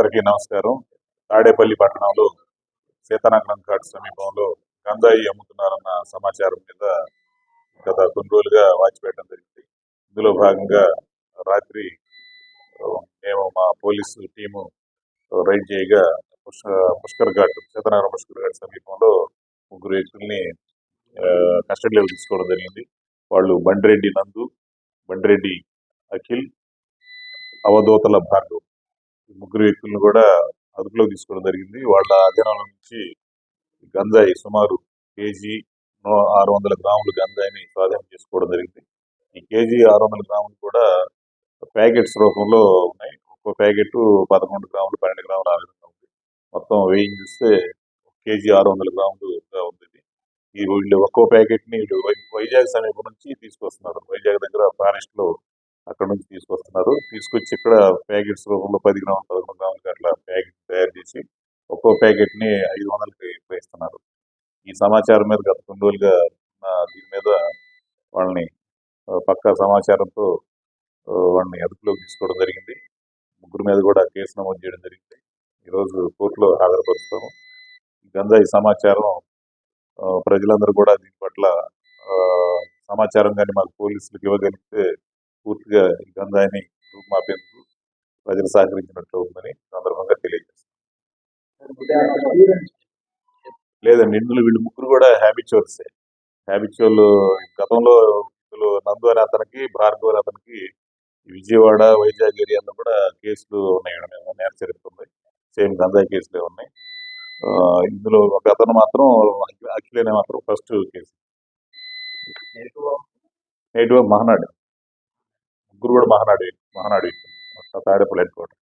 అందరికీ నమస్కారం. తాడేపల్లి పట్టణంలో సీతానగరం ఘాట్ సమీపంలో గంజాయి అమ్ముతున్నారన్న సమాచారం మీద గత కొన్ని రోజులుగా వాచ్ పెట్టడం జరిగింది. ఇందులో భాగంగా రాత్రి మేము మా పోలీసు టీము రైడ్ చేయగా పుష్క పుష్కర్ ఘాట్ సీతానగరం పుష్కర్ ఘాట్ సమీపంలో ముగ్గురు వ్యక్తుల్ని కస్టడీలో తీసుకోవడం జరిగింది. వాళ్ళు బండిరెడ్డి నందు బండిరెడ్డి అఖిల్ అవధూతల భార్గవ్ ముగ్గురు వ్యక్తులను కూడా అదుపులోకి తీసుకోవడం జరిగింది. వాళ్ళ అధీనంలో నుంచి గంజాయి సుమారు కేజీ ఆరు వందల గ్రాములు గంజాయిని స్వాధీనం చేసుకోవడం జరిగింది. ఈ కేజీ ఆరు వందల గ్రాములు కూడా ప్యాకెట్స్ రూపంలో ఉన్నాయి. ఒక్కో ప్యాకెట్ పదకొండు గ్రాములు పన్నెండు గ్రాములు ఆ విధంగా ఉంది. మొత్తం వెయ్యి చూస్తే ఒక కేజీ ఆరు వందల గ్రాములుగా ఉంది ఈ వీళ్ళు ఒక్కో ప్యాకెట్ని వై- వైజాగ్ సమీపం నుంచి తీసుకొస్తున్నారు. వైజాగ్ దగ్గర ఫారెస్ట్లో అక్కడ నుంచి తీసుకొస్తున్నారు. తీసుకొచ్చి ఇక్కడ ప్యాకెట్స్ రూపంలో పది గ్రాములు పదకొండు గ్రాములకి అట్లా ప్యాకెట్ తయారు చేసి ఒక్కో ప్యాకెట్ని ఐదు వందలకి ఇస్తున్నారు ఈ సమాచారం మీద గత కొన్ని రోజులుగా దీని మీద వాళ్ళని పక్కా సమాచారంతో వాళ్ళని అదుపులోకి తీసుకోవడం జరిగింది. ముగ్గురు మీద కూడా కేసు నమోదు చేయడం జరిగింది. ఈరోజు కోర్టులో హాజరుపరుస్తాము. ఈ గంజాయి సమాచారం ప్రజలందరూ కూడా దీని పట్ల ఆ, సమాచారం కానీ మాకు పోలీసులకు ఇవ్వగలిగితే పూర్తిగా ఈ గంజాయిని మాపేందుకు ప్రజలు సహకరించినట్లు ఉందని సందర్భంగా తెలియజేస్తాను లేదండి ఇందులో వీళ్ళు ముగ్గురు కూడా హ్యాబిచువల్సే హ్యాబిచువల్ గతంలో ఇందులో నందు అనే అతనికి భార్గవ్ అనే అతనికి విజయవాడ వైజాగ్ ఏరియాలో కూడా కేసులు ఉన్నాయి. నేర చరిత్ర సేమ్ గంజాయి కేసులే ఉన్నాయి. ఇందులో ఒక అతను మాత్రం అఖిలేనే మాత్రం ఫస్ట్ కేసు నేటివ్ మహనాడు. గురుగడ మహానాడు మహానాడు మహనాడు హెడ్ క్వార్టర్